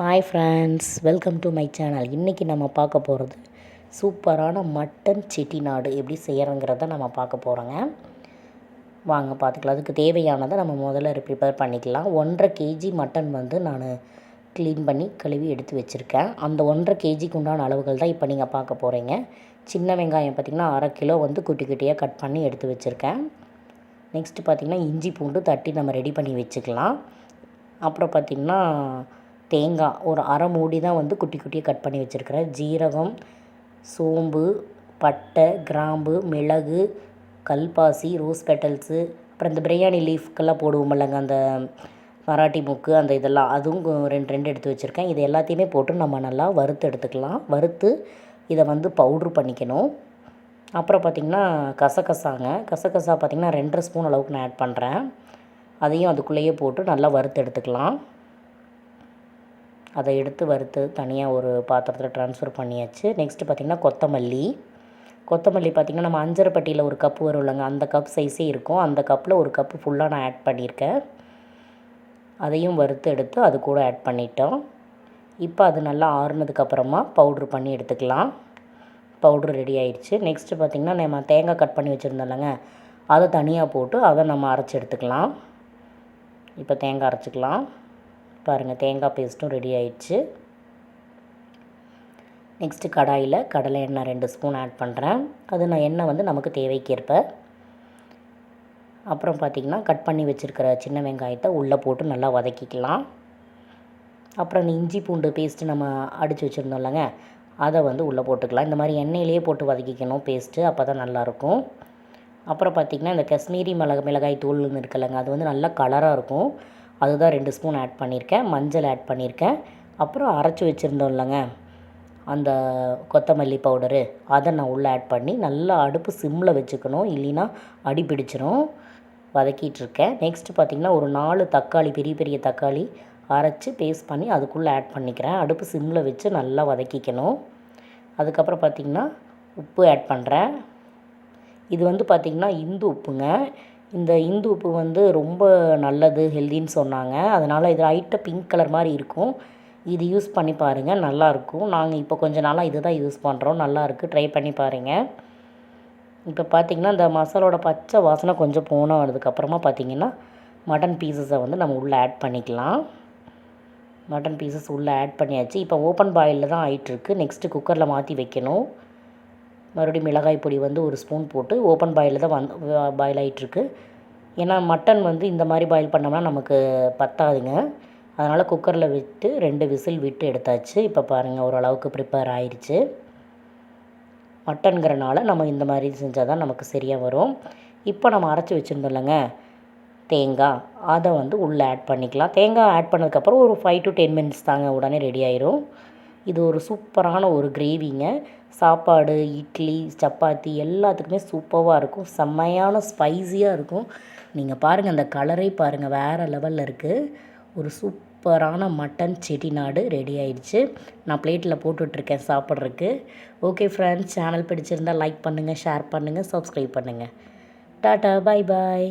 Hi friends welcome to my channel இன்றைக்கி நம்ம பார்க்க போகிறது சூப்பரான மட்டன் செட்டிநாடு எப்படி செய்கிறங்கிறத நம்ம பார்க்க போகிறோங்க வாங்க பார்த்துக்கலாம். அதுக்கு தேவையானதை நம்ம முதல்ல ப்ரிப்பேர் பண்ணிக்கலாம். ஒன்றரை கேஜி மட்டன் வந்து நான் க்ளீன் பண்ணி கழுவி எடுத்து வச்சுருக்கேன். அந்த ஒன்றரை கேஜிக்கு உண்டான அளவுகள் தான் இப்போ நீங்கள் பார்க்க போகிறீங்க சின்ன வெங்காயம் பார்த்திங்கன்னா அரை கிலோ வந்து குட்டி குட்டியாக கட் பண்ணி எடுத்து வச்சுருக்கேன். நெக்ஸ்ட்டு பார்த்திங்கன்னா இஞ்சி பூண்டு தட்டி நம்ம ரெடி பண்ணி வச்சுக்கலாம். அப்புறம் பார்த்திங்கன்னா தேங்காய் ஒரு அரை மூடி தான் வந்து குட்டி குட்டியாக கட் பண்ணி வச்சுருக்கிறேன். ஜீரகம் சோம்பு பட்டை கிராம்பு மிளகு கல்பாசி ரோஸ் பெட்டல்ஸு அப்புறம் இந்த பிரியாணி லீஃப்க்கெல்லாம் போடுவோமில்லங்க அந்த மராட்டி முக்கு அந்த இதெல்லாம் அதுவும் ரெண்டு ரெண்டு எடுத்து வச்சுருக்கேன். இது எல்லாத்தையுமே போட்டு நம்ம நல்லா வறுத்து எடுத்துக்கலாம். வறுத்து இதை வந்து பவுட்ரு பண்ணிக்கணும். அப்புறம் பார்த்திங்கன்னா கசகசாங்க. கசகசா பார்த்திங்கன்னா ரெண்டரை ஸ்பூன் அளவுக்கு நான் ஆட் பண்ணுறேன் அதையும் அதுக்குள்ளேயே போட்டு நல்லா வறுத்து எடுத்துக்கலாம். அதை எடுத்து வறுத்து தனியாக ஒரு பாத்திரத்தில் ட்ரான்ஸ்ஃபர் பண்ணியாச்சு. நெக்ஸ்ட்டு பார்த்திங்கன்னா கொத்தமல்லி. கொத்தமல்லி பார்த்திங்கன்னா நம்ம அஞ்சரைப்பட்டியில் ஒரு கப்பு இல்லைங்க அந்த கப் சைஸே இருக்கும். அந்த கப்பில் ஒரு கப்பு ஃபுல்லாக நான் ஆட் பண்ணியிருக்கேன். அதையும் வறுத்து எடுத்து அது கூட ஆட் பண்ணிட்டோம். இப்போ அது நல்லா ஆறுனதுக்கப்புறமா பவுட்ரு பண்ணி எடுத்துக்கலாம். பவுட்ரு ரெடி ஆயிடுச்சு. நெக்ஸ்ட்டு பார்த்திங்கன்னா நம்ம தேங்காய் கட் பண்ணி வச்சுருந்தோம்லங்க அதை தனியாக போட்டு அதை நம்ம அரைச்சி எடுத்துக்கலாம். இப்போ தேங்காய் அரைச்சிக்கலாம். பாருங்கள் தேங்காய் பேஸ்ட்டும் ரெடி ஆயிடுச்சு. நெக்ஸ்ட்டு கடாயில் கடலை எண்ணெய் ரெண்டு ஸ்பூன் ஆட் பண்ணுறேன் அது நான் எண்ணெய் வந்து நமக்கு தேவைக்கேற்ப. அப்புறம் பார்த்திங்கன்னா கட் பண்ணி வச்சுருக்கிற சின்ன வெங்காயத்தை உள்ளே போட்டு நல்லா வதக்கிக்கலாம். அப்புறம் இந்த இஞ்சி பூண்டு பேஸ்ட்டு நம்ம அடித்து வச்சுருந்தோம்லங்க அதை வந்து உள்ளே போட்டுக்கலாம். இந்த மாதிரி எண்ணெயிலேயே போட்டு வதக்கிக்கணும் பேஸ்ட்டு அப்போ தான் நல்லாயிருக்கும். அப்புறம் பார்த்திங்கன்னா இந்த காஷ்மீரி மிளகு மிளகாய் தூள்னு இருக்குல்லங்க அது வந்து நல்லா கலராக இருக்கும். அதுதான் ரெண்டு ஸ்பூன் ஆட் பண்ணியிருக்கேன். மஞ்சள் ஆட் பண்ணியிருக்கேன். அப்புறம் அரைச்சி வச்சுருந்தோம்லங்க அந்த கொத்தமல்லி பவுடரு அதை நான் உள்ளே ஆட் பண்ணி நல்லா அடுப்பு சிம்மில் வச்சுக்கணும். இல்லைன்னா அடி பிடிச்சிரும். வதக்கிட்டு இருக்கேன். நெக்ஸ்ட்டு பார்த்திங்கன்னா ஒரு நாலு தக்காளி பெரிய பெரிய தக்காளி அரைச்சி பேஸ்ட் பண்ணி அதுக்குள்ளே ஆட் பண்ணிக்கிறேன். அடுப்பு சிம்மில் வச்சு நல்லா வதக்கிக்கணும். அதுக்கப்புறம் பார்த்திங்கன்னா உப்பு ஆட் பண்ணுறேன் இது வந்து பார்த்திங்கன்னா இந்து உப்புங்க. இந்த இந்து உப்பு வந்து ரொம்ப நல்லது ஹெல்தின்னு சொன்னாங்க. அதனால் இது லைட்டாக பிங்க் கலர் மாதிரி இருக்கும். இது யூஸ் பண்ணி பாருங்கள் நல்லாயிருக்கும் நாங்கள் இப்போ கொஞ்ச நாளாக இது தான் யூஸ் பண்ணுறோம் நல்லாயிருக்கு ட்ரை பண்ணி பாருங்கள் இப்போ பார்த்திங்கன்னா இந்த மசாலோட பச்சை வாசனை கொஞ்சம் போனதுக்கப்புறமா பார்த்திங்கன்னா மட்டன் பீசஸை வந்து நம்ம உள்ளே ஆட் பண்ணிக்கலாம். மட்டன் பீசஸ் உள்ளே ஆட் பண்ணியாச்சு. இப்போ ஓப்பன் பாயிலில் தான் ஆகிட்டுருக்கு நெக்ஸ்ட்டு குக்கரில் மாற்றி வைக்கணும். மறுபடியும் மிளகாய் பொடி வந்து ஒரு ஸ்பூன் போட்டு ஓப்பன் பாயில் தான் வந்து பாயில் ஆகிட்டுருக்கு ஏன்னா மட்டன் வந்து இந்த மாதிரி பாயில் பண்ணோம்னா நமக்கு பத்தாதுங்க. அதனால் குக்கரில் விட்டு ரெண்டு விசில் விட்டு எடுத்தாச்சு. இப்போ பாருங்கள் ஓரளவுக்கு ப்ரிப்பேர் ஆயிடுச்சு மட்டன்கிறனால நம்ம இந்த மாதிரி செஞ்சால் தான் நமக்கு சரியாக வரும். இப்போ நம்ம அரைச்சி வச்சுருந்தோம்லங்க தேங்காய். அதை வந்து உள்ளே ஆட் பண்ணிக்கலாம். தேங்காய் ஆட் பண்ணதுக்கப்புறம் ஒரு ஃபைவ் டு டென் மினிட்ஸ் தாங்க உடனே ரெடி ஆயிரும். இது ஒரு சூப்பரான ஒரு கிரேவிங்க. சாப்பாடு இட்லி சப்பாத்தி எல்லாத்துக்குமே சூப்பராக இருக்கும். செம்மையான ஸ்பைஸியாக இருக்கும். நீங்கள் பாருங்கள் அந்த கலரே பாருங்கள் வேறு லெவலில் இருக்குது ஒரு சூப்பரான மட்டன் செட்டிநாடு ரெடி ஆயிடுச்சு. நான் பிளேட்டில் போட்டுட்ருக்கேன் சாப்பிட்றதுக்கு. ஓகே ஃப்ரெண்ட்ஸ் சேனல் பிடிச்சிருந்தா லைக் பண்ணுங்கள் ஷேர் பண்ணுங்கள் சப்ஸ்கிரைப் பண்ணுங்கள் டாட்டா பாய் பாய்